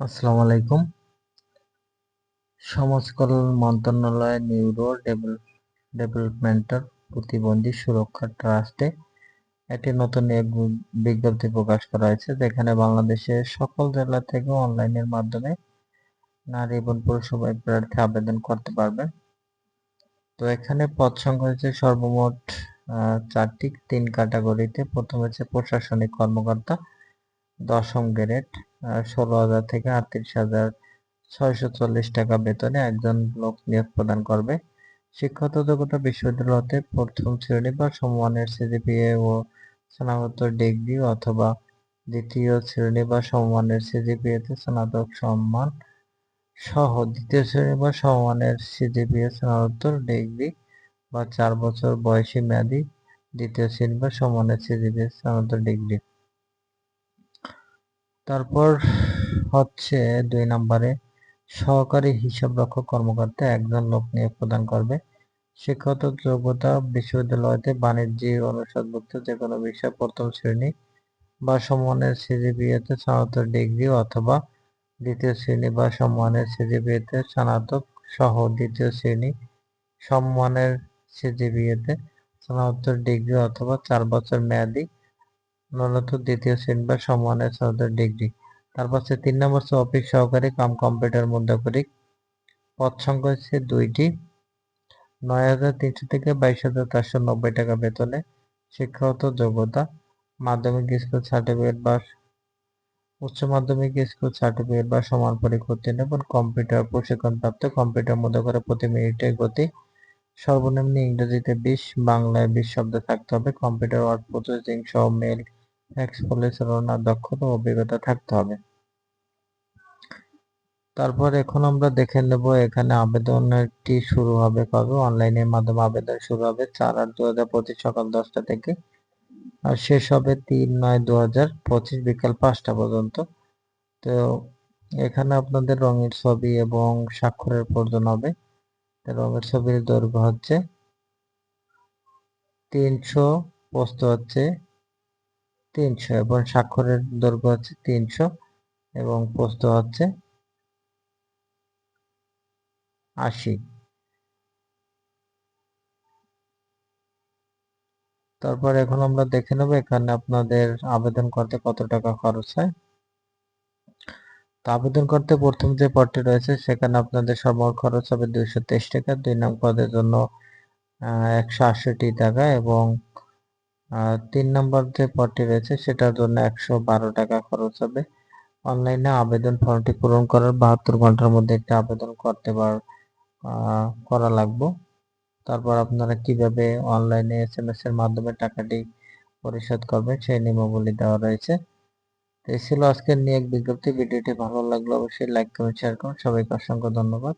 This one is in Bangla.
আসসালামু আলাইকুম। সমাজ কল্যাণ মন্ত্রণালয় নিউরো ডেভেলপমেন্টের প্রতিবন্ধী সুরক্ষা ট্রাস্টে একটি নতুন বিজ্ঞপ্তি প্রকাশ করা হয়েছে, যেখানে বাংলাদেশের সকল জেলা থেকে অনলাইনের মাধ্যমে নারী এবং পুরুষ সবাই প্রার্থী আবেদন করতে পারবেন তো এখানে পদ সংখ্যা হচ্ছে সর্বমোট চারটি, তিন ক্যাটাগরিতে। প্রথম হচ্ছে প্রশাসনিক কর্মকর্তা, দশম গ্রেড। ষোলো হাজার থেকে আটত্রিশ হাজার ছয়শো চল্লিশ টাকা বেতনে একজন লোক নিয়োগ প্রদান করবে। শিক্ষাগত যোগ্যতা বিশ্ববিদ্যালয় হতে প্রথম শ্রেণি বা সমমানের সিজিপিএ ও স্নাতক ডিগ্রি অথবা দ্বিতীয় শ্রেণি বা সমমানের সিজিপিএতে স্নাতক সম্মান সহ দ্বিতীয় শ্রেণি বা সমমানের সিজিপিএ স্নাতক ডিগ্রি বা চার বছর বয়সী মেয়াদী দ্বিতীয় শ্রেণি বা সমমানের সিজিপিএ স্নাতক ডিগ্রি। তারপর হচ্ছে দুই নম্বরে, সহকারী হিসাবরক্ষক কর্মকর্তা একজন লোক নিয়োগ প্রদান করবে। শিক্ষাগত যোগ্যতা বিশ্ববিদ্যালয়তে বাণিজ্যিক অনুষদভুক্ত যে কোনো বিষয় প্রথম শ্রেণি বা সম্মানের সিজিপিএতে স্নাতক ডিগ্রি অথবা দ্বিতীয় শ্রেণি বা সম্মানের সিজিপিএতে স্নাতক সহ দ্বিতীয় শ্রেণি, সম্মানের সিজিপিএতে স্নাতক ডিগ্রি অথবা চার বছর মেয়াদী ন্যূনতম দ্বিতীয় শ্রেণি বা সম্মানের স্নাতক ডিগ্রি। তারপর হচ্ছে তিন নম্বর হচ্ছে অফিস সহকারী কাম কম্পিউটার মুদ্রাকরিক পদ সংখ্যা হচ্ছে দুইটি। নয় হাজার তিনশো থেকে বাইশ হাজার চারশো নব্বই টাকা বেতনে শিক্ষাগত যোগ্যতা, মাধ্যমিক স্কুল সার্টিফিকেট বা উচ্চ মাধ্যমিক স্কুল সার্টিফিকেট বা সমান পরীক্ষা উত্তীর্ণ এবং কম্পিউটার প্রশিক্ষণপ্রাপ্ত কম্পিউটার মধ্যে করে প্রতি মিনিটের গতি। সর্বনিম্ন ইংরেজিতে বিশ, বাংলায় বিশ শব্দ থাকতে হবে। কম্পিউটার ওয়ার্ড প্রসেসিং সহ মেল ফ্যাক্স পরিচালনার দক্ষতা ও অভিজ্ঞতা থাকতে হবে। তারপর এখন আমরা দেখে নেব এখানে আবেদনটি শুরু হবে কবে। অনলাইনের মাধ্যমে আবেদন শুরু হবে চার আট দু হাজার পঁচিশ সকাল দশটা থেকে। আর শেষ হবে তিন নয় দু হাজার পঁচিশ বিকাল পাঁচটা পর্যন্ত। তো এখানে আপনাদের রঙের ছবি এবং স্বাক্ষরের প্রয়োজন হবে। রঙের ছবির দৈর্ঘ্য হচ্ছে তিনশো, পোস্ত হচ্ছে তিনশো এবং স্বাক্ষরের দৈর্ঘ্য হচ্ছে তিনশো এবং পোস্ত হচ্ছে আশি। তারপর এখন আমরা দেখে নেব এখানে আপনাদের আবেদন করতে কত টাকা খরচ হয়। তো আবেদন করতে প্রথম যে পদটি রয়েছে সেখানে আপনাদের সর্বমোট খরচ হবে দুইশো তেইশ টাকা। দুই নং পদের জন্য একশো টাকা এবং তিন নম্বর যে পদটি রয়েছে, সেটার জন্য একশো বারো টাকা খরচ হবে। অনলাইনে আবেদন ফর্মটি পূরণ করার বাহাত্তর ঘণ্টার মধ্যে একটি আবেদন করতে পার করা লাগবে। তারপর আপনারা কীভাবে অনলাইনে এস এম এস এর মাধ্যমে টাকাটি পরিশোধ করবেন, সেই নিয়মাবলী দেওয়া রয়েছে। এই ছিল আজকের নিয়োগ বিজ্ঞপ্তি। ভিডিওটি ভালো লাগল অবশ্যই লাইক করুন শেয়ার করুন। সবাইকে অসংখ্য ধন্যবাদ।